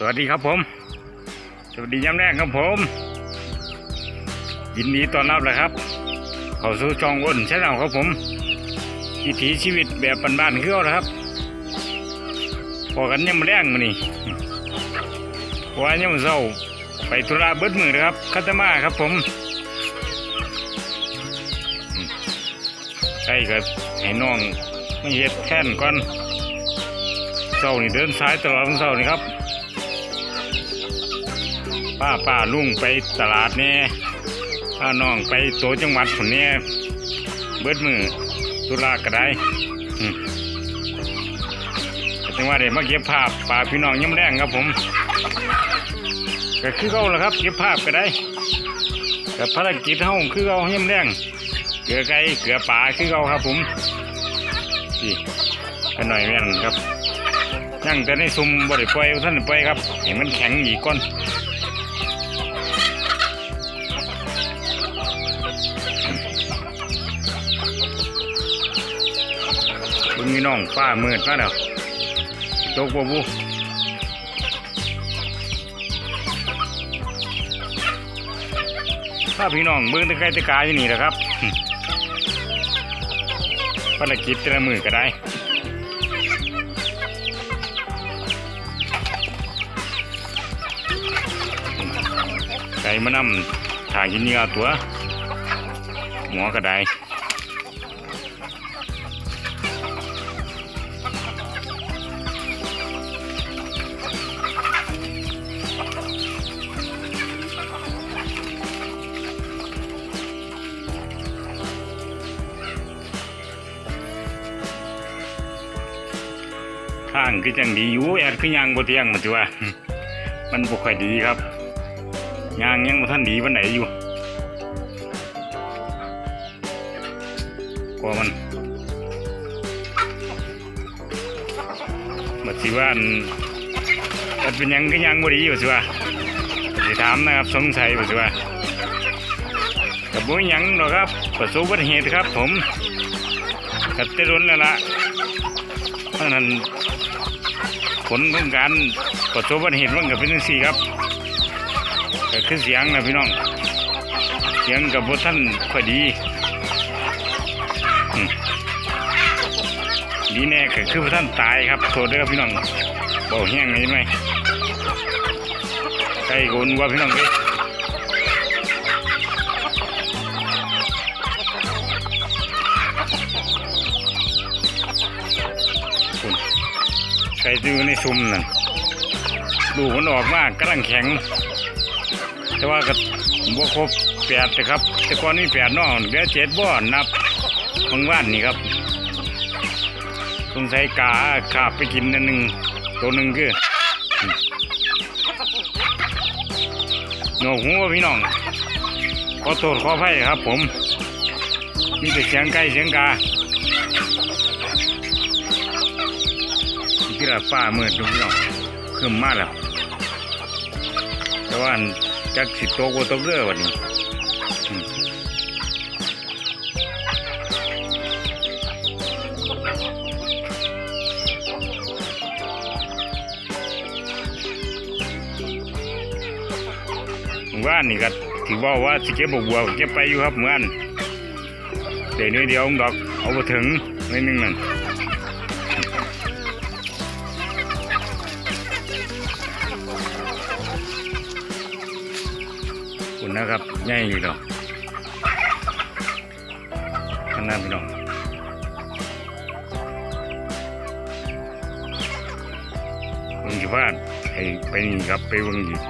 สวัสดีครับผม สวัสดีย้ำแรกครับผม ยินดีต้อนรับเลยครับ เข้าสู่ช่องอ้นใช่แล้วครับผมวิถีชีวิตแบบบ้านๆคือเอาละครับพอกันยังมาแรงมานี่ว่ายังมาเศร้าไปธุระเบิดมือนะครับคัตมาครับผมอืมใช่ครับให้น้องไม่เฮ็ดแท่นก่อนเศร้านี่เดินซ้ายตลอดทั้งเศร้านี่ครับ ป้าป้าลุงไปตลาดเนี่ยป้าน้องไปโตจังหวัดผนเนี่ยเบิดมือตุลากระไดอืมจังหวัดเด็มาเก็บภาพป่าพี่น้องย่ำแรงครับผมก็คือเขาแหละครับเก็บภาพก็ได้แต่ภารกิจเฮาคือเขาย่ำแรงเกลือไก่เกลือป่าคือเขาครับ ผมนี่กันหน่อยแม่นครับนั่งแต่ในซุ่มบ่ได้ปล่อยท่านปล่อยครับเห็นมันแข็งอีกก่อน บึงนี่น้องฟ้ามืดมาแล้วตกบ่บุถ้าพี่น้องเบิ่งตะไคร้ตะกาอยู่นี่แหละครับภารกิจแต่ละมือก็ได้ไก่มานำทางกินเหยื่อตัว หมอก็ได้ ทางคือจังดีอยู่แอดคือยางบ่เที่ยงมันสิว่า มันบ่ค่อยดีครับยางยังบ่ทันดีปานไหนอยู่ก็มันบัดสิว่าอันมันเป็นยังคือยางบ่ดีอยู่สิว่าสิถามนะครับสงสัยบ่สิว่ากับบ่ยังหรอกครับประสบอุบัติเหตุครับ ผมกัดแตรุนแล้วล่ะเพราะนั้น ผลของการประสบอุบัติเหตุมันกับเป็นสี่ครับก็คือเสียงนะพี่น้อง เสียงกับบท่านค่อยดีดีแน่ก็คือบ่ท่านตายครับโทษเด้อพี่น้องเบาแห้งใช่ไหมใครโกนว่าพี่น้องเอ้ ใส่ดูในซุ่มนั่นดูมันออกมากกำลังแข็ง แต่ว่าก็บ่ครบแปดนะครับ แต่ก่อนนี่แปดน้องเหลือเจ็ดบ่นับบางว่านนี่ครับสงสัยกาขาบไปกินนั่นหนึ่งตัวหนึ่งคือหนวกหูว่าพี่น้อง ขอโทษขออภัยครับผม มีแต่เสียงไก่เสียงกา ที่ละฟ้ามืดดูพี่น้องขึ้นมาแล้ว แต่ว่าจักสิโตกว่าตกเรือวันนี้อืมหมู่านี่ก็ถือว่าว่าสิเก็บบัวเก็บไปอยู่ครับเหมือนเดี๋ยวนี้เดี๋ยวองดอกเอาไปถึงนิดนึงนั่น นะครับง่ายอยู่ดอกข้างหน้าพี่น้องเบิ่งอยู่บ้านให้ไปนี่ครับไปเบิ่งอีก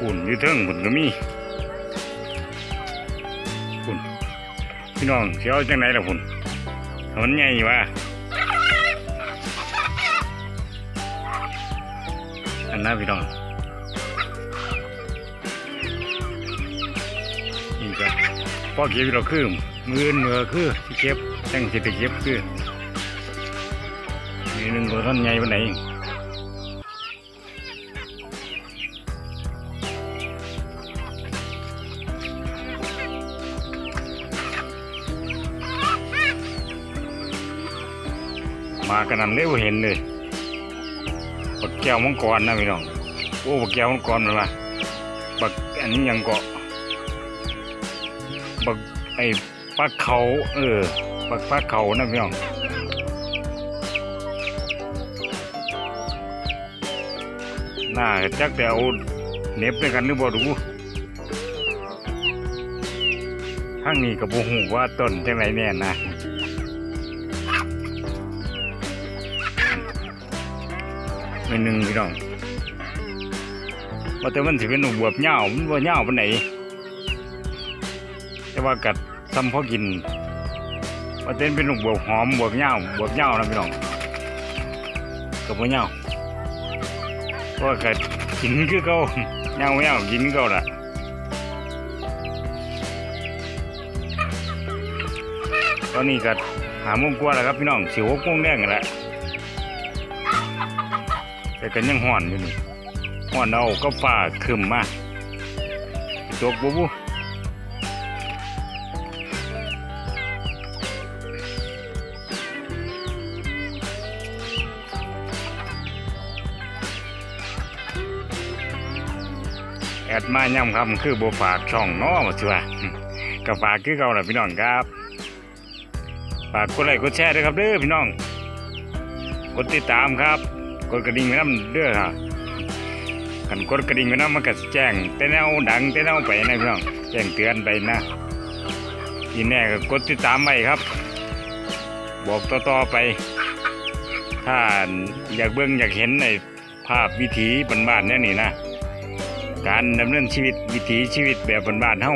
อุ่นอยู่เทิงหุ่นก็มีคุณพี่น้องเสียวจังไหนล่ะคุณมันใหญ่วะ อันนั้นพี่น้องนี่ก็พ่อเก็บเราคือมือเมือคือที่เก็บตั้งสิไปเก็บคือนี่หนึ่งตัวท่านใหญ่ปานไหนมากันนั้นเลยบ่เห็นเลย แก้วมังกรนะพี่น้องโอ้บักแก้วมังกรมันละบักอันนี้ยังเกาะบักไอ้ปลาเขาเออบักปลาเขานะพี่น้องน่าจักแต่เอาเน็บด้วยกันหรือบ่รู้ทั้งนี้กับบ่ฮู้ว่าต้นจังไรแน่นะ นหนึ่งพี่น้องว่าแต่มันสิเป็นหนูบวบเหย้ามันบ่เหย้าปานไหนแต่ว่ากัดทำพอกินว่าแต่เป็นหนูบวบหอมบวบเหย้าบวบเหย้านะพี่น้องกับบ่เหย้าเพราะว่ากัดกินคือเก่าเหย้าเหย้ากินเก่าละตอนนี้กัดหาโมงกว่าแล้วครับพี่น้องสิหกโมงแดงกันแล้ว แต่กันยังห่อนอยู่นี่ห่อนเอาก็ฝ่าขึ้นมาตกบุบุแอดมาย่ำคำคือโบฝากช่องน้อมาชัวก็ฝากคือเก่าแหละพี่น้องครับฝากกดไลค์กดแชร์ด้วยครับเด้อพี่น้องกดติดตามครับ กดกระดิ่งไว้น้ำเด้อครับกันกดกระดิ่งไว้น้ำมันก็สิแจ้งแต่แนวดังแต่แนวไปนะพี่น้องแจ้งเตือนไปนะทีแน่ก็กดติดตามไว้ครับ บอกต่อๆไป ถ้าอยากเบิ่งอยากเห็นในภาพวิถีบ้านๆเนี่ยนี่นะการดำเนินชีวิตวิถีชีวิตแบบบ้านๆเฮา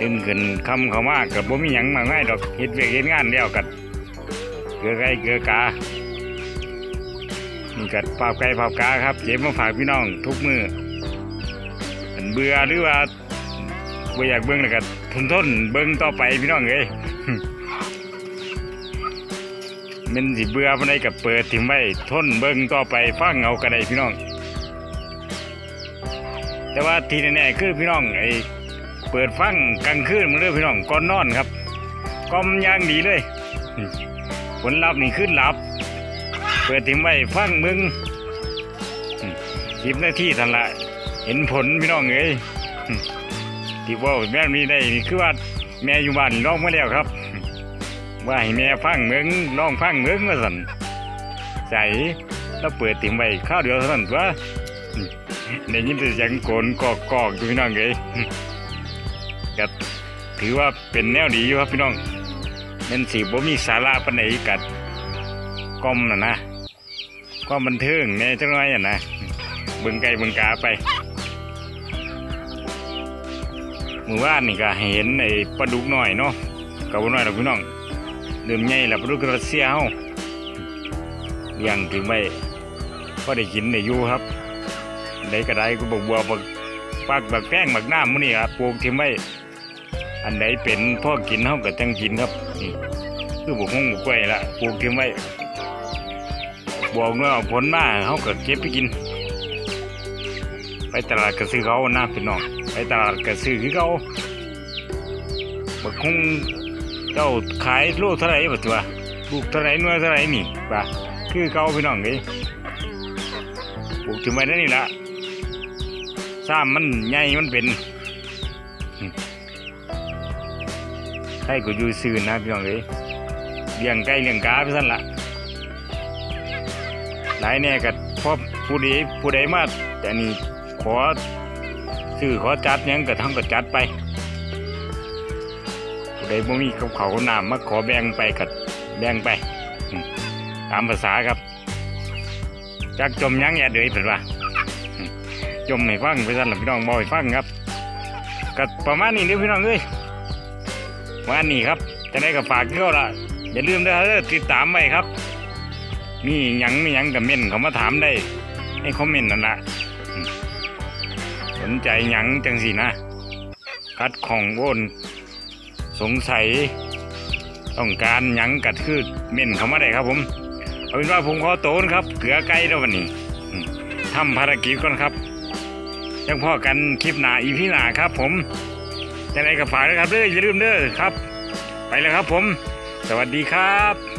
ตึงขึ้นคำเขามากกับบ่มีหยังมาง่ายดอกเฮ็ดเวียกเฮ็ดงานแล้วกันเกลือไก่เกลือกา นี่กัดภาพไก่ภาพกาครับเก็บมาฝากพี่น้องทุกมืออันเบื่อหรือว่าบ่อยากเบิ่งแล้วก็ทนทนเบิ่งต่อไปพี่น้องเอ้ยมันสิเบื่อปานใดก็เปิดทิ้งไว้ทนเบิ่งต่อไปฟังเอาก็ได้พี่น้อง แต่ว่าที่แน่ๆคือพี่น้องไอ้เปิดฟังกลางคืนมื้อเด้อพี่น้องก่อนนอนครับก้มย่างดีเลยผลลัพธ์นี่ขึ้นหลับ เปิดทิ้งไว้ฟังมึงสิบนาที่ทันละเห็นผลพี่น้องเอ้ยอืมที่ว่าแม่นี้ได้นี่คือว่าแม่อยู่บ้านร้องมาแล้วครับ ว่าให้แม่ฟังมึงร้องฟังมึงว่าสั่นใจแล้วเปิดทิ้งไว้ข้าวเดียวเท่านั้นวอืมได้ยินแต่เสียงโกนกอกกอกอยู่พี่น้องเอ้ยก็ถือว่าเป็นแนวดีอยู่ครับพี่น้องเป็นสีบ่มีสาระปานไหนกัดก้มนะนะ ความบันเทิงแหน่จังน้อยอะนะเบิ่งไก่เบิ่งกาไปมือว่านนี่ก็เห็นไอ้ปลาดุกหน้อยเนาะกับน้อยดอกพี่น้องเริ่มใหญ่ล้วปลาดุกรัสเซียเฮาเลี้ยงถึงไว้พอได้กินได้อยู่ครับได้ก็ไดก็บอกบัวบักปักบักแป้งบักน้ำมื้อนี้ครับปลูกทิ้งไว้อันใดเป็นพ่อกินเฮาก็จังกินครับนี่คือบุกฮงบุกไว้ละปลูกทิ้งไว้ บอกเมื่ออาผลมาเขาเก็เก็บไปกิน ไปตลาดก็ซื้อเขาหนะพี่น้องไปตลาดก็ซื้อคือเขาบักคงเจ้าขายโลเท่าไหร่บัดตัวลูกเท่าไหร่น่วยเท่าไหร่นี่บ่าคือเขาพี่น้องเลยปลูกถึงไว้นั่นนี่ละซ้ำมันใหญ่มันเป็นใครก็อยู่ซื่อนะพี่น้องเลยเลี้ยงไก่เลี้ยงกาไปสั่นละ หลายแน่กับพอผู้ใดผู้ใดมาแต่นี่ขอซื้อขอจัดยังก็ทั้งก็จัดไปผู้ใดบ่มีกับเขาวน้ำมาขอแบ่งไปก็แบ่งไป ตามภาษาครับจักจมยังแย่เดยเป็นว่าจมให้ฟังไปสั่นล่ะพี่น้องบ่ให้ฟังครับก็ประมาณนี้เด้อพี่น้องเอ้ยวันนี้ครับจะได้กับฝากเที่ยวละอย่าลืมเด้อเด้อติดตามไว้ครับ มีหยังมีหยังกับเม่นเขามาถามได้ ให้คอมเมนต์นั่นละสนใจหยังจังสินะคัดของโวนสงสัย ต้องการหยังกัดคือเม่นเขามาได้ครับผม เอาเป็นว่าผมขอโตนครับ เกลือไก่แล้ววันนี้ทำภารกิจก่อนครับยังพ่อกันคลิปหนาอีพี่หนาครับ ผมจะไรกับฝากนะครับเด้ออย่าลืมเด้อครับ ไปแล้วครับผม สวัสดีครับ